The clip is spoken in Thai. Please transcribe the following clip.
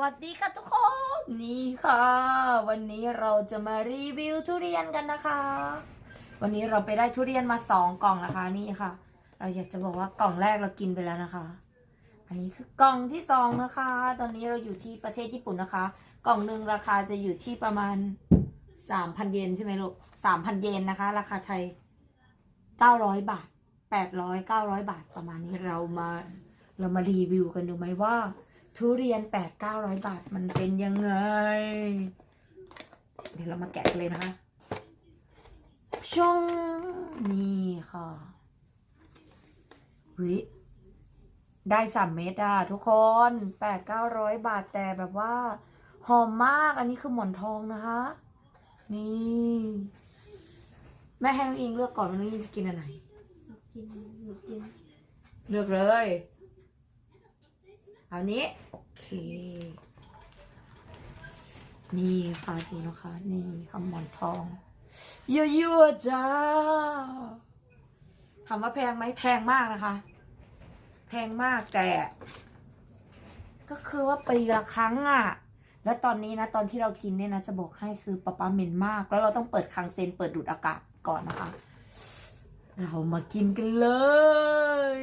วัสดีค่ะทุกคน นี่ค่ะ วันนี้เราจะมารีวิวทุเรียนกันนะคะ วันนี้เราไปได้ทุเรียนมาสองกล่องนะคะนี่ค่ะ เราอยากจะบอกว่ากล่องแรกเรากินไปแล้วนะคะ อันนี้คือกล่องที่สองนะคะ ตอนนี้เราอยู่ที่ประเทศญี่ปุ่นนะคะ กล่องหนึ่งราคาจะอยู่ที่ประมาณสามพันเยนใช่ไหมลูกสามพันเยนนะคะ ราคาไทยเก้าร้อยบาทแปดร้อยเก้าร้อยบาทประมาณนี้เรามา เรามารีวิวกันดูไหมว่า ทุเรียนแปดเก้าร้อยบาทมันเป็นยังไง เดี๋ยวเรามาแกะกันเลยนะคะชงนี่ค่ะวิได้สามเม็ดอะทุกคนแปดเก้าร้อยบาทแต่แบบว่า หอมมากอันนี้คือหมอนทองนะคะ นี่ แม่ให้น้องอิงเลือกก่อนว่าน้องอิงจะกินอันไหนกินหนูกิน เลือกเลย เอานี้โอเค นี่ค่ะดูนะคะ นี่คำหมอนทองเยั่วๆจ้าถามว่าแพงไหมแพงมากนะคะ แพงมากแต่ ก็คือว่าปีละครั้งอะ่ะ แล้วตอนนี้นะตอนที่เรากินเนี่ยนะจะบอกให้คือปะป๊าเหม็นมาก แล้วเราต้องเปิดคังเซนเปิดดูดอากาศก่อนนะคะ เรามากินกันเลย